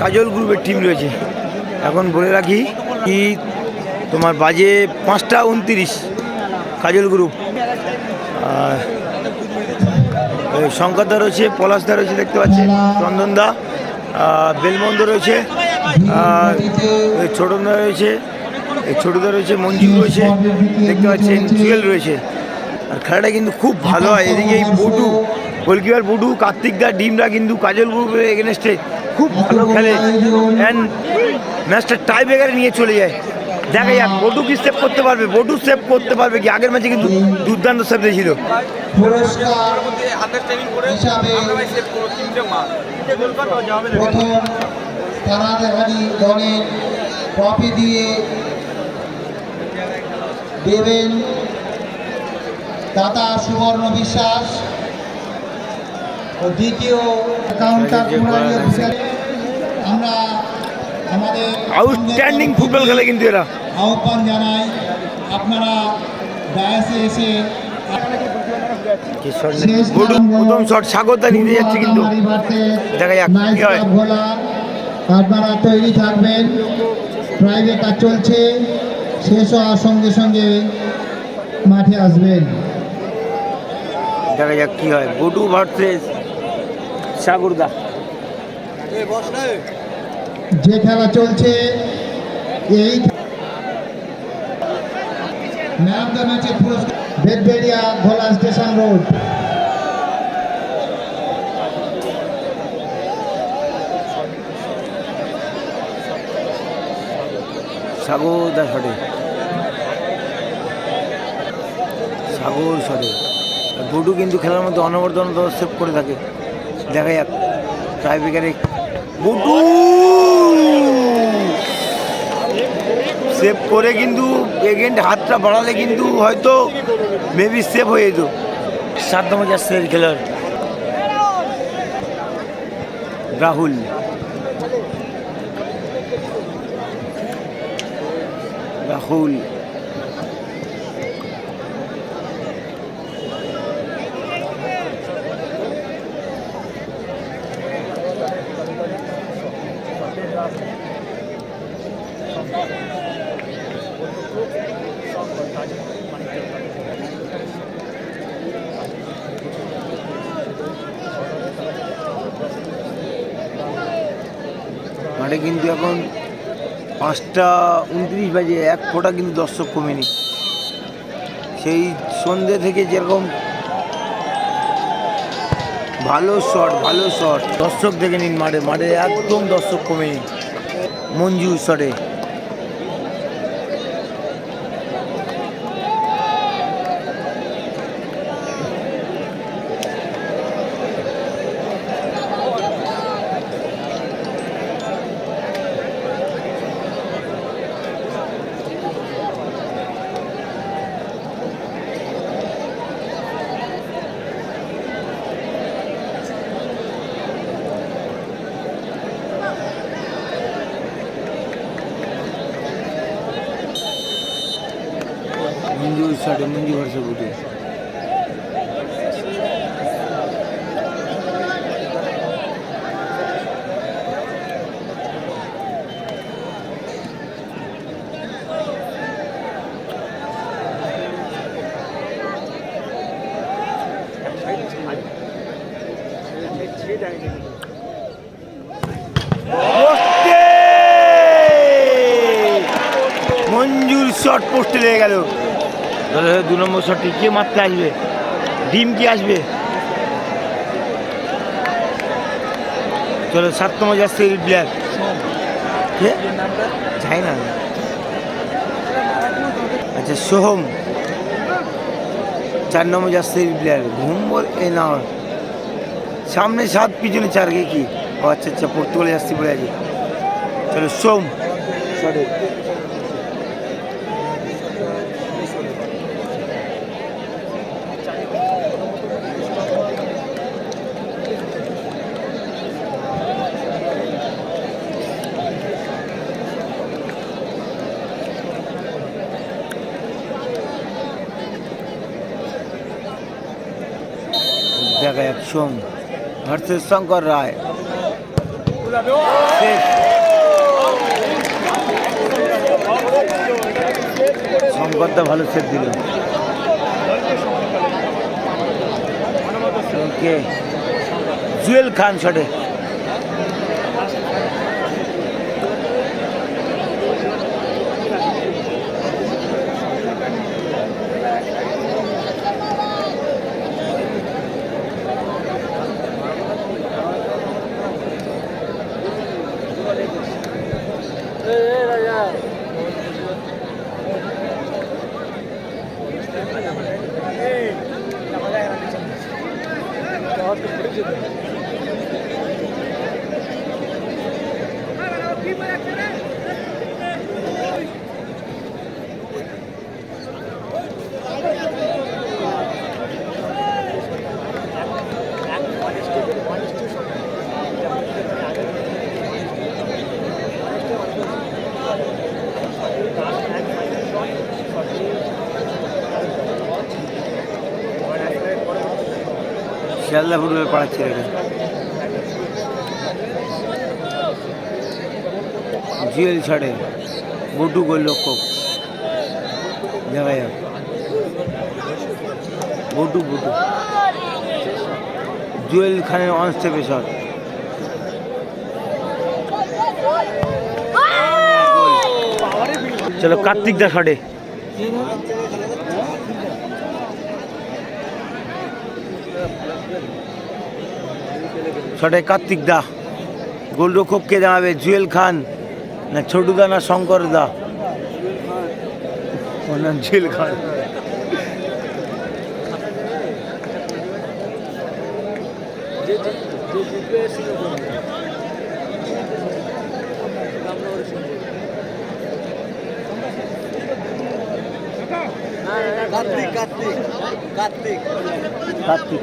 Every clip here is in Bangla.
কাজল গ্রুপের টিম রয়েছে। এখন বলে রাখি কি তোমার বাজে পাঁচটা উনতিরিশ কাজল গ্রুপ। আর শঙ্করদা রয়েছে, পলাশদা রয়েছে দেখতে পাচ্ছেন, চন্দনদা বেলমন্দ রয়েছে ছোটনদা রয়েছে ছোটদা রয়েছে মঞ্জু রয়েছে, দেখতে পাচ্ছেন জুয়েল রয়েছে। আর খেলাটা কিন্তু খুব ভালো হয়। এদিকে এই বটু গোলকিপার বটু কার্তিকদা ডিমরা কিন্তু কাজল গ্রুপের এগেনস্টে খুব ভালো খেলে। অ্যান্ড ম্যাচটা টাই ব্রেকারে নিয়ে চলে যায়। দেখা যাক বটু কি সেভ করতে পারবে? বটু সেভ করতে পারবে কি? আগের ম্যাচে কিন্তু দুর্দান্ত সেভ দিয়েছিল। দিয়ে দেবেন দাদা সুবর্ণ বিশ্বাস ও দ্বিতীয় কাউন্টার আমরা আমাদের আউটস্ট্যান্ডিং ফুটবল খেলে কিন্তু এরা। আহ্বান জানাই আপনারা ডায়াসে এসে প্রথম শট নিতে যাচ্ছে কিন্তু। দেখা যাক কি হয়। ভোলা আপনারা তৈরি থাকবেন। প্রাইভেট কাজ চলছে। শেষ হওয়ার সঙ্গে সঙ্গে মাঠে আসবেন দেখা যাক কি হয়। বটু ভার্সেস সাগরদা। যে খেলা চলছে এই ম্যান অফ দ্য ম্যাচের পুরস্কার। বেদবেড়িয়া ভোলা স্টেশন রোড। সাগরদা শটে সাগর আর বটু কিন্তু খেলার মধ্যে অনবরত সেভ করে থাকে। দেখা যাক ট্রাই ব্রেকারে বটু সেভ করে কিন্তু এগেন্ট হাতটা বাড়ালে কিন্তু হয়তো মেবি সেভ হয়ে যেত। সাত নম্বর যাচ্ছে খেলার। রাহুল। রাহুল। মাঠে কিন্তু এখন পাঁচটা উনত্রিশ বাজে, এক ফোটা কিন্তু দর্শক কমেনি। সেই সন্ধ্যে থেকে যেরকম ভালো শট ভালো শট, দর্শক দেখে নিন মাঠে মাঠে একদম দর্শক কমেনি। মঞ্জু শটে। মঞ্জু শটে মঞ্জু ভরসা মঞ্জুর শট পোস্টে লেগে গেল। তাহলে দু নম্বর শটটি কে মারতে আসবে? ডিম কি আসবে? চলো সাত নম্বর যাচ্ছে প্লেয়ার যাই না আচ্ছা সোহম। চার নম্বর যাচ্ছে প্লেয়ার ঘুম বল এ না। সামনে সাত, পিছনে চার, কে কি? ও আচ্ছা আচ্ছা পর্তুগালে যাচ্ছি বলে আছে। চলো সোম সরি যাক সোম ভার্সেস শঙ্কর রায়। শঙ্করদা ভালো সেট দিল। জুয়েল খান শটে শিয়ালদা ফুটবল পাড়ার ছেলেটা জুয়েল ছাড়ে বটু গোলরক্ষক। দেখা যাক। বটু বটু জুয়েল খানের অন স্টেপে শট চলো কার্তিক দা শটে শটে কার্তিক দা গোলরক্ষক কে দাঁড়াবে জুয়েল খান না ছোটু দা না শঙ্কর দা? ওর নাম জুয়েল খান। কার্তিক কার্তিক কার্তিক। কার্তিক।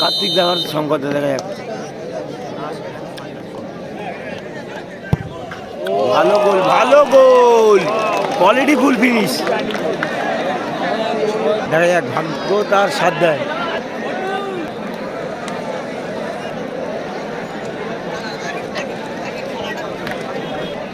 কার্তিক দেখার দা দেখা যাক। ভালো গোল ভালো গোল। Quality full finish. দেখা যাক, ভাগ্য তার সাথ দেয় বডু টচে আসছে দেখা যাক টচে কি হয় সন্দীপ প্রদীপ সেটা যে লাইট অফ করো একদিকে আছে প্রশ্ন ব্লু আছে একটা ইয়েলো আছে শুনতে নি এটা একটা ব্লু আছে একটা ইয়েলো আছে শুনতে দাও।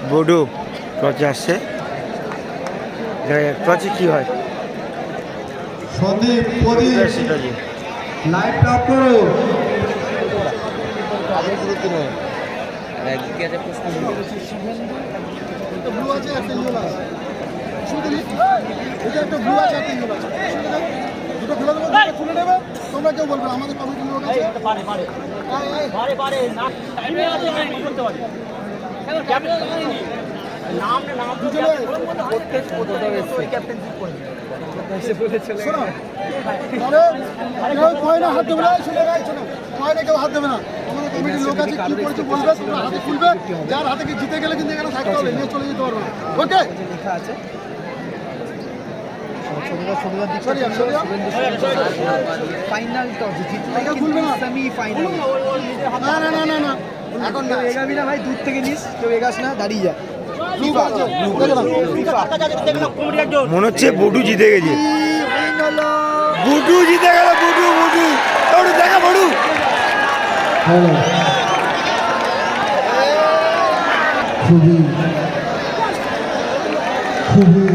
দুটো খুলে দেবো দুটো খুলে হয় তোমরা কেউ বলবে না, আমাদের লোক আছে আছে কেউ হাত দেবে না আছে যার হাতে জিতে গেলে কিন্তু এখানে থাকতে হবে নিয়ে চলে যেতে পারবে ওকে সরিয়া, সরিয়া। ফাইনাল টস জিতলে। সেমি ফাইনাল না না না না এখন না। এগাবি না ভাই দূর থেকে নিস কেউ এগাস না দাঁড়িয়ে যা। মনে হচ্ছে বটু জিতে গেছে। বুটু জিতে গেল বুটু বুটু বটু দেখা বটু খুবই খুবই